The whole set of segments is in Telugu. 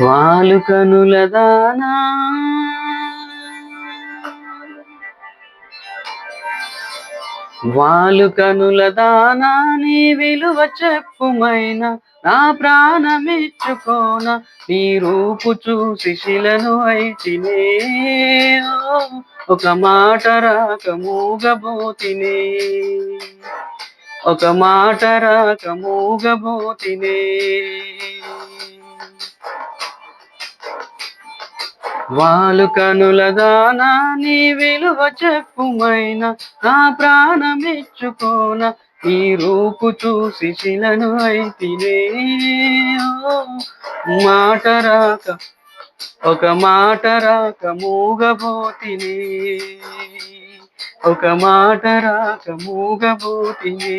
వాలు కనుల దానా. వాలు కనుల దానా నీ విలువ చెప్పుమైన నా ప్రాణమిచ్చుకోన నీ రూపు చూసి శిలను అయితినే ఒక మాట రాక మూగబోతినే. ఒక మాట రాక మూగబోతినే. వాలు కనుల దానా నీ విలువ చెప్పుమైన నా ప్రాణమిచ్చుకోన ఈ రూపు చూసి శిలను అయితేనే మాట రాక ఒక మాట రాక మూగబోతిని. ఒక మాట రాక మూగబోతిని.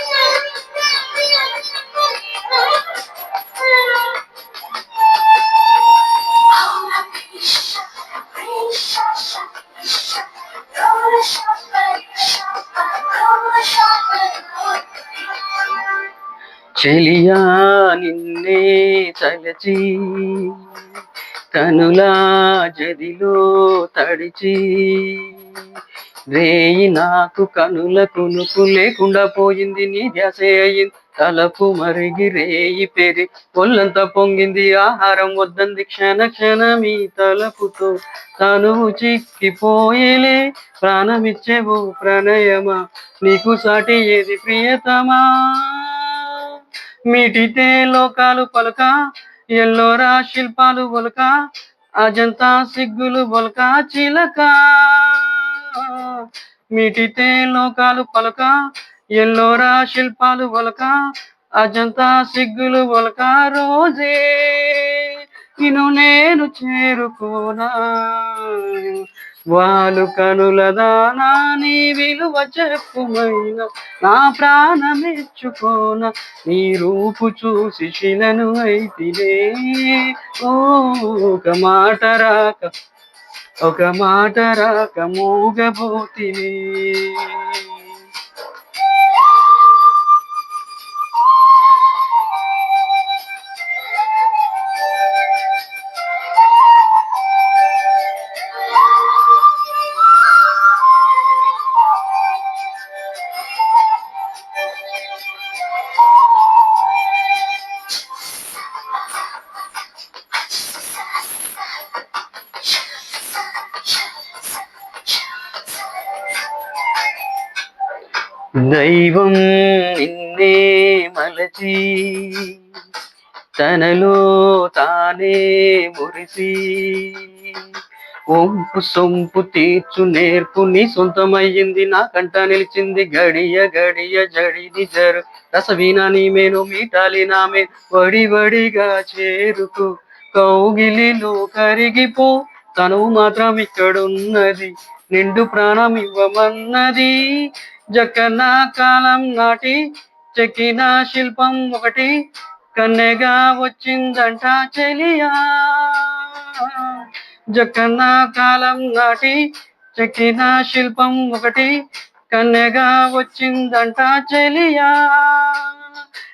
చెలియా నిన్నే తలచి కనులా జదిలో తడిచి రేయి నాకు కనుల కునుకు లేకుండా పోయింది నీ ధ్యాసే అయింది తలపు మరిగి రేయి పెరి ఒళ్ళంతా పొంగింది ఆహారం వద్దంది క్షణ క్షణమీ తలపుతో. తనువు చిక్కిపోయేలే ప్రాణమిచ్చేవు ప్రణయమా నీకు సాటి ఏది ప్రియతమా? మీటితే లోకాలు పలక ఎల్లోరా శిల్పాలు బొలక అజంతా సిగ్గులు బొలక చిలక. మీటితే లోకాలు పలక ఎల్లోరా శిల్పాలు బొలక అజంతా సిగ్గులు బొలక రోజే. నిన్ను నేను చేరుకోనా? వాలు కనుల దానా నీ విలువ చెప్పుమైన నా ప్రాణమెచ్చుకోన నీ రూపు చూసి శిలను అయితినే ఒక మాట రాక ఒక మాట రాక మూగబోతిని దైవం నిన్నే మలచి తనలో తానే మురిసి ఒంపు సొంపు తీర్చు నేర్పు నీ సొంతమయ్యింది నా కంట నిలిచింది గడియ గడియ జడిది జరు రసవీనా నీ మేను మీటాలి నామే వడి వడిగా చేరుకు కౌగిలిలో కరిగిపో తను మాత్రం ఇక్కడున్నది నిండు ప్రాణం ఇవ్వమన్నది జకన్నా కాలం నాటి చెక్కిన శిల్పం ఒకటి కన్నెగా వచ్చిందంట చెలియా. జక్కన్న కాలం నాటి చెక్కిన శిల్పం ఒకటి కన్నెగా వచ్చిందంట చెలియా.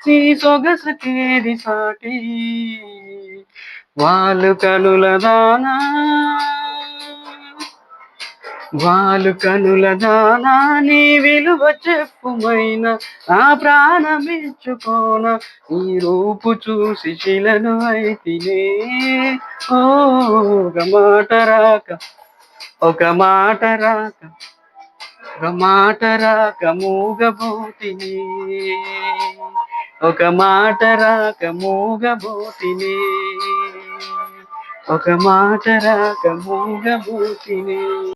నీ సొగసుకేది సాటి? వాళ్ళు కనుల వాలు వాళ్ళు కనుల దానా నీ విలువ చెప్పుమైన నా ప్రాణమిచ్చుకోన ఈ రూపు చూసి శిలను అయితేనే. ఓ ఒక మాట రాక ఒక మాట రాక ఒక మాట రాక మూగబోతిని. ఒక మాట రాక మూగబోతిని. ఒక మాట రాక మూగబోతిని.